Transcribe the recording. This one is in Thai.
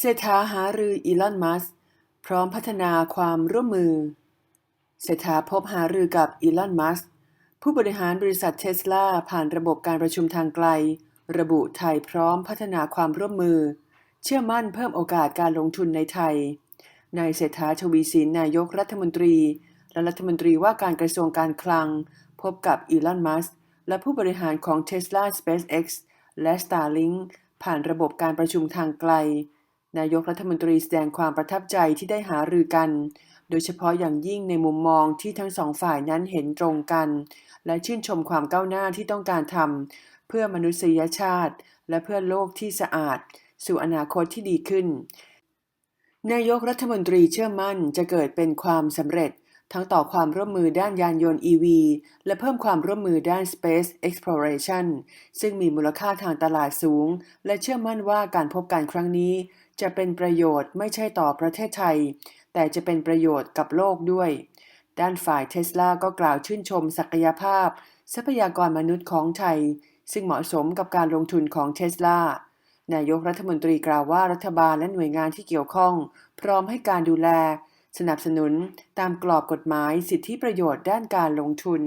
เศรษฐาหารืออีลอน มัสพร้อมพัฒนาความร่วมมือ เศรษฐาพบหารือกับอีลอน มัสผู้บริหารบริษัทเทสลาผ่านระบบการประชุมทางไกล ระบุไทยพร้อมพัฒนาความร่วมมือ เชื่อมั่นเพิ่มโอกาสการลงทุนในไทย นายเศรษฐาชวีสินนายกรัฐมนตรี และรัฐมนตรีว่าการกระทรวงการคลัง พบกับอีลอน มัสและผู้บริหารของ Tesla SpaceX และ Starlink ผ่านระบบการประชุมทางไกล นายกรัฐมนตรีแสดงความประทับใจที่ได้หารือกัน โดยเฉพาะอย่างยิ่งในมุมมองที่ทั้งสองฝ่ายนั้นเห็นตรงกัน และชื่นชมความก้าวหน้าที่ต้องการทำเพื่อมนุษยชาติ และเพื่อโลกที่สะอาด สู่อนาคตที่ดีขึ้น นายกรัฐมนตรีเชื่อมั่นจะเกิดเป็นความสำเร็จ ทั้งต่อความร่วมมือด้านยานยนต์ EV และเพิ่มความร่วมมือด้าน Space Exploration ซึ่งมีมูลค่าทางตลาดสูง และเชื่อมั่นว่าการพบกันครั้งนี้ จะเป็นประโยชน์ไม่ใช่ต่อประเทศไทย แต่จะเป็นประโยชน์กับโลกด้วย ด้านฝ่ายเทสลาก็กล่าวชื่นชมศักยภาพ ทรัพยากรมนุษย์ของไทย ซึ่งเหมาะสมกับการลงทุนของเทสลานายกรัฐมนตรีกล่าวว่ารัฐบาลและหน่วยงานที่เกี่ยวข้อง พร้อมให้การดูแล สนับสนุนตามกรอบกฎหมายสิทธิประโยชน์ด้านการลงทุน